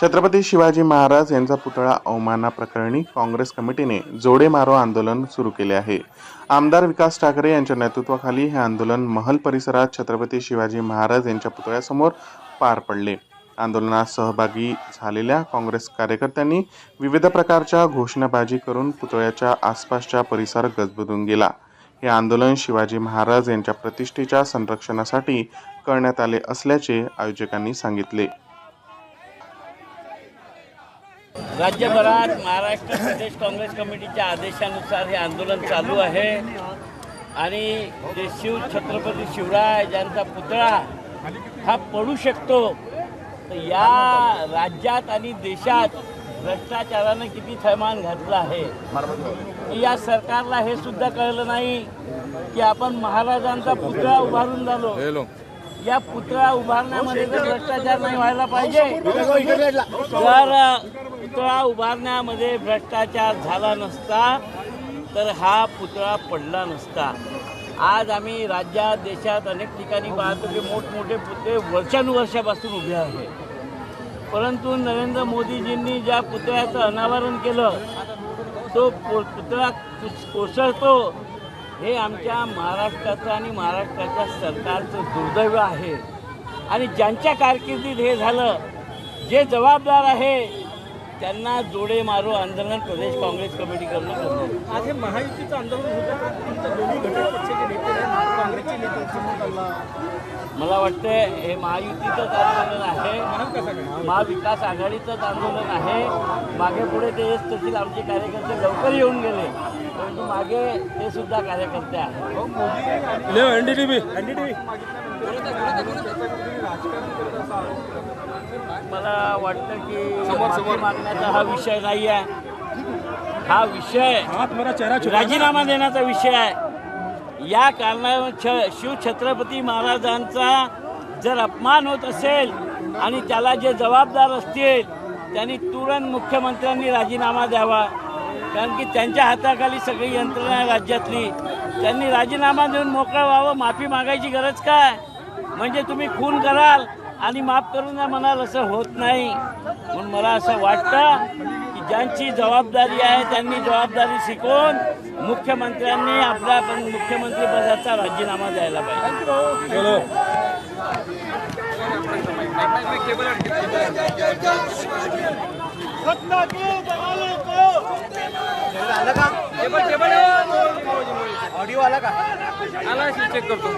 छत्रपती शिवाजी महाराज यांचा पुतळा अवमानाप्रकरणी काँग्रेस कमिटीने जोडे मारो आंदोलन सुरू केले आहे. आमदार विकास ठाकरे यांच्या नेतृत्वाखाली हे आंदोलन महल परिसरात छत्रपती शिवाजी महाराज यांच्या पुतळ्यासमोर पार पडले. आंदोलनात सहभागी झालेल्या काँग्रेस कार्यकर्त्यांनी विविध प्रकारच्या घोषणाबाजी करून पुतळ्याच्या आसपासचा परिसर गजबजून गेला. हे आंदोलन शिवाजी महाराज यांच्या प्रतिष्ठेच्या संरक्षणासाठी करण्यात आले असल्याचे आयोजकांनी सांगितले. राज्यभरात महाराष्ट्र प्रदेश काँग्रेस कमिटीच्या आदेशानुसार हे आंदोलन चालू आहे. आणि जे शिव छत्रपती शिवराय यांचा पुतळा हा पडू शकतो तर या राज्यात आणि देशात भ्रष्टाचारानं किती थैमान घातलं आहे. या सरकारला हे सुद्धा कळलं नाही की आपण महाराजांचा पुतळा उभारून झालो. या पुतळा उभारण्यामध्ये जर भ्रष्टाचार नाही व्हायला पाहिजे. जर पुतळा उभारण्यामध्ये भ्रष्टाचार झाला नसता तर हा पुतळा पडला नसता. आज आम्ही राज्यात देशात अनेक ठिकाणी पाहतो की मोठमोठे पुतळे वर्षानुवर्षापासून उभे आहे परंतु नरेंद्र मोदीजींनी ज्या पुतळ्याचं अनावरण केलं तो पु- पुतळा कोसळतो. हे आमच्या महाराष्ट्राचं आणि महाराष्ट्राच्या सरकारचं दुर्दैव आहे. आणि ज्यांच्या कारकिर्दीत हे झालं जे जबाबदार आहे त्यांना जोडे मारो आंदोलन प्रदेश काँग्रेस कमिटी करणं करणार आज हे महायुतीचं आंदोलन होतं का? तुमच्या दोन्ही घटक पक्षाचे नेते आहेत, काँग्रेसचे नेते समोर आला मला वाटतं हे महायुतीचंच आंदोलन आहे. कसं काय महाविकास आघाडीचंच आंदोलन आहे. मागे पुढे ते येत असतील आमचे कार्यकर्ते लवकर येऊन गेले. परंतु मागे ते सुद्धा कार्यकर्ते आहेत. एनडीटीव्ही. एनडीटीव्ही. मला वाटतं की माफी मागण्याचा हा विषय नाही आहे. हा विषय राजीनामा देण्याचा विषय आहे. या कारणावर छ शिवछत्रपती महाराजांचा जर अपमान होत असेल आणि त्याला जे जबाबदार असतील त्यांनी तुरंत मुख्यमंत्र्यांनी राजीनामा द्यावा. कारण की त्यांच्या हाताखाली सगळी यंत्रणा आहे राज्यातली. त्यांनी राजीनामा देऊन मोकळं व्हावं माफी मागायची गरज काय? म्हणजे तुम्ही खून कराल आणि माफ करून द्या म्हणाल असं होत नाही. म्हणून मला असं वाटतं की ज्यांची जबाबदारी आहे त्यांनी जबाबदारी शिकवून मुख्यमंत्र्यांनी आपल्या पण मुख्यमंत्री पदाचा राजीनामा द्यायला पाहिजे. ऑडिओ आला का? आला चेक करतो.